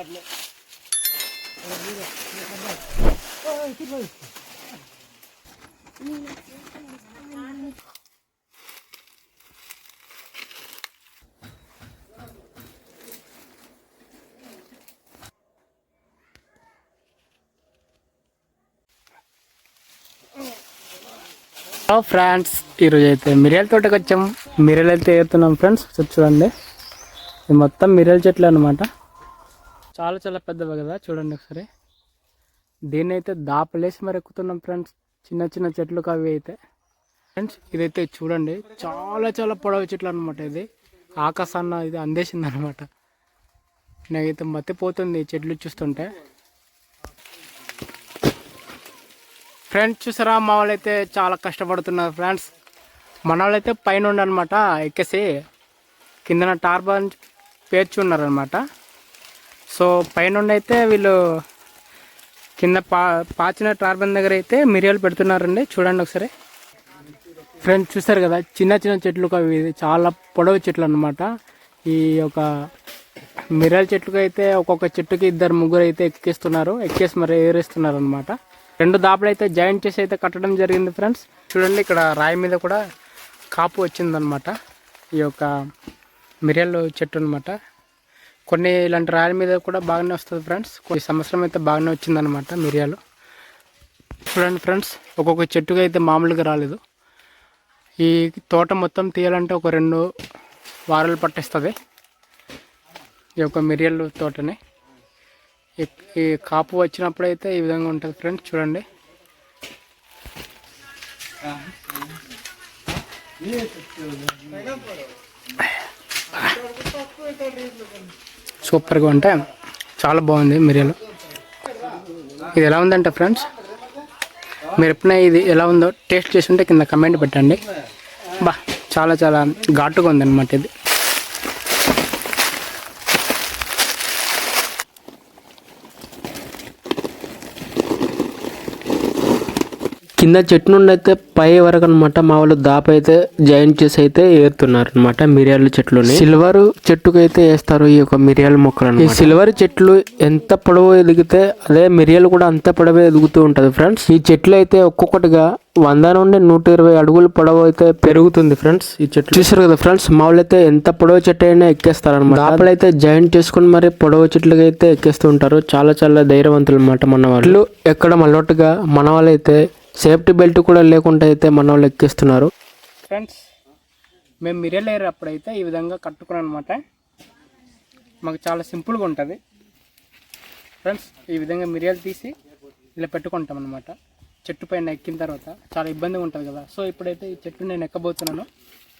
అట్లే. Hello friends ఈరోజు అయితే మిరియాల తోటకి వచ్చాము. మిరియాలు అయితే వేస్తున్నాం ఫ్రెండ్స్ చూడండి. ఇది మొత్తం మిరియల్ చెట్లు అనమాట చాలా చాలా పెద్దవి కదా చూడండి ఒకసారి. దీన్ని అయితే దాపలేసి మరి ఎక్కుతున్నాం ఫ్రెండ్స్. చిన్న చిన్న చెట్లు అవి అయితే. ఫ్రెండ్స్ ఇదైతే చూడండి చాలా చాలా పొడవ చెట్లు అనమాట ఇది. ఆకాశాన్న ఇది అందేసింది అనమాట నాకైతే మత్తిపోతుంది ఈ చెట్లు చూస్తుంటే. ఫ్రెండ్స్ చూసారా మా వాళ్ళైతే చాలా కష్టపడుతున్నారు ఫ్రెండ్స్. మన వాళ్ళైతే పైన ఉండనమాట ఎక్కేసి కిందన టార్బన్ పేర్చి ఉన్నారనమాట సో పైన అయితే వీళ్ళు కింద పా పాచిన టార్బన్ దగ్గర అయితే మిరియాలు పెడుతున్నారండి. చూడండి ఒకసారి. ఫ్రెండ్స్ చూస్తారు కదా చిన్న చిన్న చెట్లు అవి చాలా పొడవు చెట్లు అనమాట ఈ యొక్క మిరియాల చెట్లకు అయితే ఒక్కొక్క చెట్టుకి ఇద్దరు ముగ్గురు అయితే ఎక్కిస్తున్నారు. ఎక్కేసి మరి ఏరేస్తున్నారు అనమాట రెండు దాపులు అయితే జాయింట్ చేసి అయితే కట్టడం జరిగింది ఫ్రెండ్స్. చూడండి ఇక్కడ రాయి మీద కూడా కాపు వచ్చిందనమాట ఈ యొక్క మిరియాల చెట్టు అనమాట కొన్ని ఇలాంటి రాయల మీద కూడా బాగానే వస్తుంది ఫ్రెండ్స్ కొన్ని సంవత్సరం అయితే బాగానే వచ్చిందనమాట మిరియాలు. చూడండి ఫ్రెండ్స్ ఒక్కొక్క చెట్టుగా అయితే మామూలుగా రాలేదు. ఈ తోట మొత్తం తీయాలంటే ఒక రెండు వారాలు పట్టేస్తుంది. ఈ యొక్క మిరియాల తోటని. ఈ- కాపు వచ్చినప్పుడైతే ఈ విధంగా ఉంటుంది ఫ్రెండ్స్ చూడండి. సూపర్గా ఉంటే చాలా బాగుంది మిరియాలు. ఇది ఎలా ఉందంటే ఫ్రెండ్స్ మీరు ఎప్పుడైనా ఇది ఎలా ఉందో టేస్ట్ చేసి ఉంటే కింద కమెంట్ పెట్టండి. బా చాలా చాలా ఘాటుగా ఉందన్నమాట ఇది. కింద చెట్టు నుండి అయితే పై వరకు అనమాట మా వాళ్ళు దాప అయితే జాయింట్ చేసి అయితే ఏరుతున్నారు అనమాట మిరియాల చెట్లుని. సిల్వర్ చెట్టుకు అయితే వేస్తారు ఈ యొక్క మిరియాల మొక్కలు ఈ సిల్వర్ చెట్లు ఎంత పొడవు ఎదిగితే అదే మిరియాలు కూడా అంత పొడవు ఎదుగుతూ ఉంటది ఫ్రెండ్స్. ఈ చెట్లు అయితే ఒక్కొక్కటిగా వంద నుండి నూట ఇరవై అడుగుల పొడవు అయితే పెరుగుతుంది ఫ్రెండ్స్ ఈ చెట్లు. చూసారు కదా ఫ్రెండ్స్ మా అయితే ఎంత పొడవు చెట్టు అయినా ఎక్కేస్తారు అనమాట దాపలు అయితే జాయింట్ చేసుకుని మరి పొడవు చెట్లకి అయితే ఎక్కేస్తూ ఉంటారు. చాలా చాలా ధైర్యవంతులు అనమాట మన వాళ్ళు. ఎక్కడ అలవాటుగా మన వాళ్ళైతే సేఫ్టీ బెల్ట్ కూడా లేకుండా అయితే మన వాళ్ళు ఎక్కిస్తున్నారు. ఫ్రెండ్స్ మేము మిరియల్ అప్పుడైతే ఈ విధంగా కట్టుకున్నాం అనమాట మాకు చాలా సింపుల్గా ఉంటుంది. ఫ్రెండ్స్ ఈ విధంగా మిరియాలు తీసి ఇలా పెట్టుకుంటాం అనమాట చెట్టు పైన ఎక్కిన తర్వాత చాలా ఇబ్బందిగా ఉంటుంది కదా. సో ఇప్పుడైతే ఈ చెట్టు నేను ఎక్కబోతున్నాను.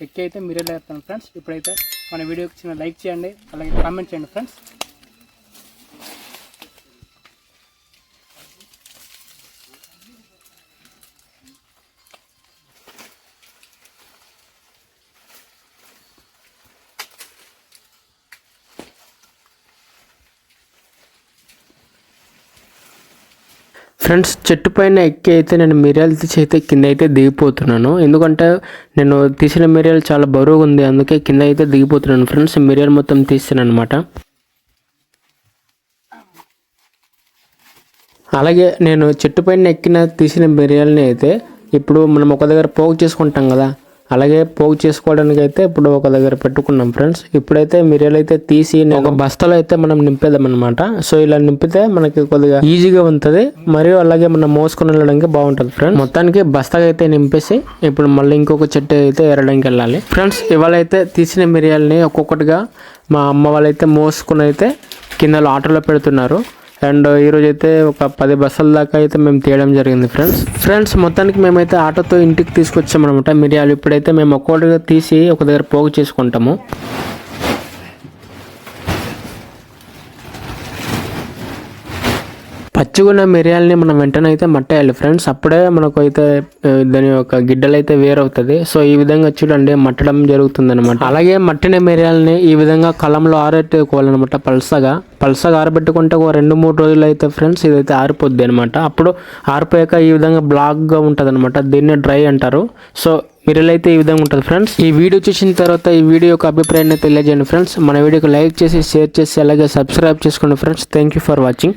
ఎక్కి అయితే మిరియల్ ఏరుతాను ఫ్రెండ్స్. ఇప్పుడైతే మన వీడియోకి చిన్న లైక్ చేయండి. అలాగే కామెంట్ చేయండి ఫ్రెండ్స్. ఫ్రెండ్స్ చెట్టు పైన ఎక్కి అయితే నేను మిరియాలు తీసి అయితే కింద అయితే దిగిపోతున్నాను. ఎందుకంటే నేను తీసిన మిరియాలు చాలా బరువుగా ఉంది అందుకే కింద అయితే దిగిపోతున్నాను ఫ్రెండ్స్. మిరియాలు మొత్తం తీసాను అనమాట అలాగే నేను చెట్టు పైన ఎక్కిన తీసిన మిరియాలని అయితే ఇప్పుడు మనం ఒక దగ్గర పోగు చేసుకుంటాం కదా అలాగే పోగు చేసుకోవడానికి అయితే ఇప్పుడు ఒక దగ్గర పెట్టుకున్నాం ఫ్రెండ్స్. ఇప్పుడైతే మిరియాలు అయితే తీసి ఒక బస్తాలో అయితే మనం నింపేదాం అనమాట సో ఇలా నింపితే మనకి కొద్దిగా ఈజీగా ఉంటుంది. మరియు అలాగే మనం మోసుకొని వెళ్ళడానికి బాగుంటుంది ఫ్రెండ్స్. మొత్తానికి బస్తాగా అయితే నింపేసి ఇప్పుడు మళ్ళీ ఇంకొక చెట్టు అయితే ఎరడానికి వెళ్ళాలి. ఫ్రెండ్స్ ఇవాళ అయితే తీసిన మిరియాలని ఒక్కొక్కటిగా మా అమ్మ వాళ్ళైతే మోసుకుని అయితే కింద ఆటోలో పెడుతున్నారు. అండ్ ఈరోజు అయితే ఒక పది బస్సుల దాకా అయితే మేము తీయడం జరిగింది ఫ్రెండ్స్. ఫ్రెండ్స్ మొత్తానికి మేమైతే ఆటోతో ఇంటికి తీసుకొచ్చామన్నమాట. మిరియాలు ఇప్పుడైతే మేము ఒక్కొక్కటిగా తీసి ఒక దగ్గర పోగు చేసుకుంటాము. పచ్చిగున్న మిరియాలని మనం వెంటనే అయితే మట్టేయాలి. ఫ్రెండ్స్ అప్పుడే మనకు అయితే దాని యొక్క గిడ్డలు అయితే వేరవుతుంది. సో ఈ విధంగా చూడండి మట్టడం జరుగుతుంది అనమాట అలాగే మట్టిన మిరియాలని ఈ విధంగా కలంలో ఆరెట్టుకోవాలన్నమాట పల్సగా. పల్సగా ఆరబెట్టుకుంటే ఒక రెండు మూడు రోజులు అయితే ఫ్రెండ్స్ ఇదైతే ఆరిపోద్ది అనమాట అప్పుడు ఆరిపోయాక ఈ విధంగా బ్లాక్గా ఉంటుంది అనమాట దీన్ని డ్రై అంటారు. సో మిరల్ అయితే ఈ విధంగా ఉంటుంది ఫ్రెండ్స్ ఈ వీడియో చూసిన తర్వాత ఈ వీడియో యొక్క అభిప్రాయాన్ని తెలియజేయండి ఫ్రెండ్స్ మన వీడియోకి లైక్ చేసి షేర్ చేసి అలాగే సబ్స్క్రైబ్ చేసుకోండి friends thank you for watching